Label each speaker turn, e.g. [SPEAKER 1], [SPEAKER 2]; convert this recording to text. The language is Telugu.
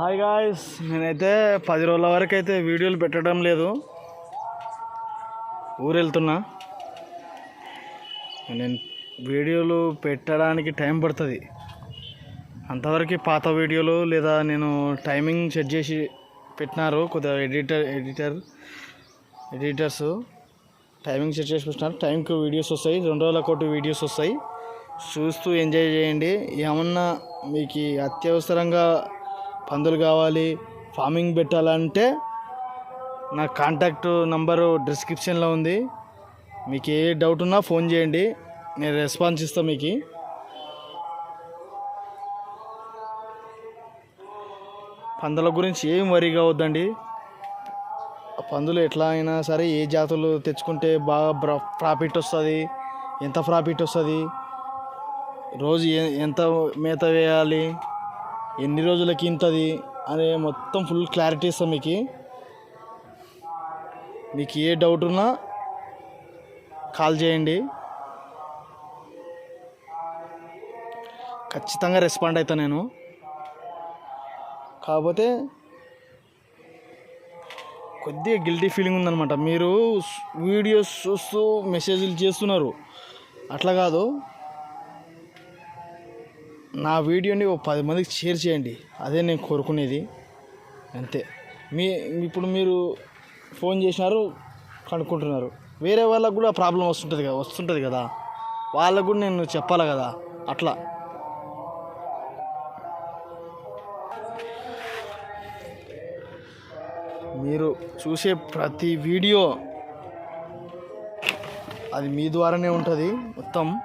[SPEAKER 1] హాయ్ గాయస్ నేనైతే పది రోజుల వరకు అయితే వీడియోలు పెట్టడం లేదు. ఊరు నేను వీడియోలు పెట్టడానికి టైం పడుతుంది. అంతవరకు పాత వీడియోలు లేదా నేను టైమింగ్ సెట్ చేసి పెట్టినారు. కొద్దిగా editor editor editors timing set చేసి పెట్టినారు. టైంకి వీడియోస్ వస్తాయి. రెండు రోజుల కోటి వీడియోస్ వస్తాయి. చూస్తూ ఎంజాయ్ చేయండి. ఏమన్నా మీకు అత్యవసరంగా పందులు కావాలి ఫార్మింగ్ పెట్టాలంటే నా కాంటాక్ట్ నంబరు డిస్క్రిప్షన్లో ఉంది. మీకు ఏ డౌట్ ఉన్నా ఫోన్ చేయండి. నేను రెస్పాన్స్ ఇస్తాను మీకు. పందుల గురించి ఏం వరీ కావద్దండి? పందులు ఎట్లా అయినా సరే ఏ జాతులు తెచ్చుకుంటే బాగా ప్రాఫిట్ వస్తుంది? ఎంత ప్రాఫిట్ వస్తుంది? రోజు ఎంత మేత వేయాలి? ఎన్ని రోజులకి ఇంతది అనే మొత్తం ఫుల్ క్లారిటీ ఇస్తాం మీకు. మీకు ఏ డౌట్ ఉన్నా కాల్ చేయండి. ఖచ్చితంగా రెస్పాండ్ అవుతా నేను. కాకపోతే కొద్దిగా గిల్టీ ఫీలింగ్ ఉందన్నమాట. మీరు వీడియోస్ చూస్తూ మెసేజ్లు చేస్తున్నారు. అట్లా కాదు. నా వీడియోని ఒక పది మందికి షేర్ చేయండి. అదే నేను కోరుకునేది. అంతే. మీ ఇప్పుడు మీరు ఫోన్ చేసినారు కనుక్కుంటున్నారు. వేరే వాళ్ళకు కూడా ప్రాబ్లం వస్తుంటుంది కదా వస్తుంటుంది కదా. వాళ్ళకు కూడా నేను చెప్పాలి కదా అట్లా. మీరు చూసే ప్రతి వీడియో అది మీ ద్వారానే ఉంటుంది మొత్తం.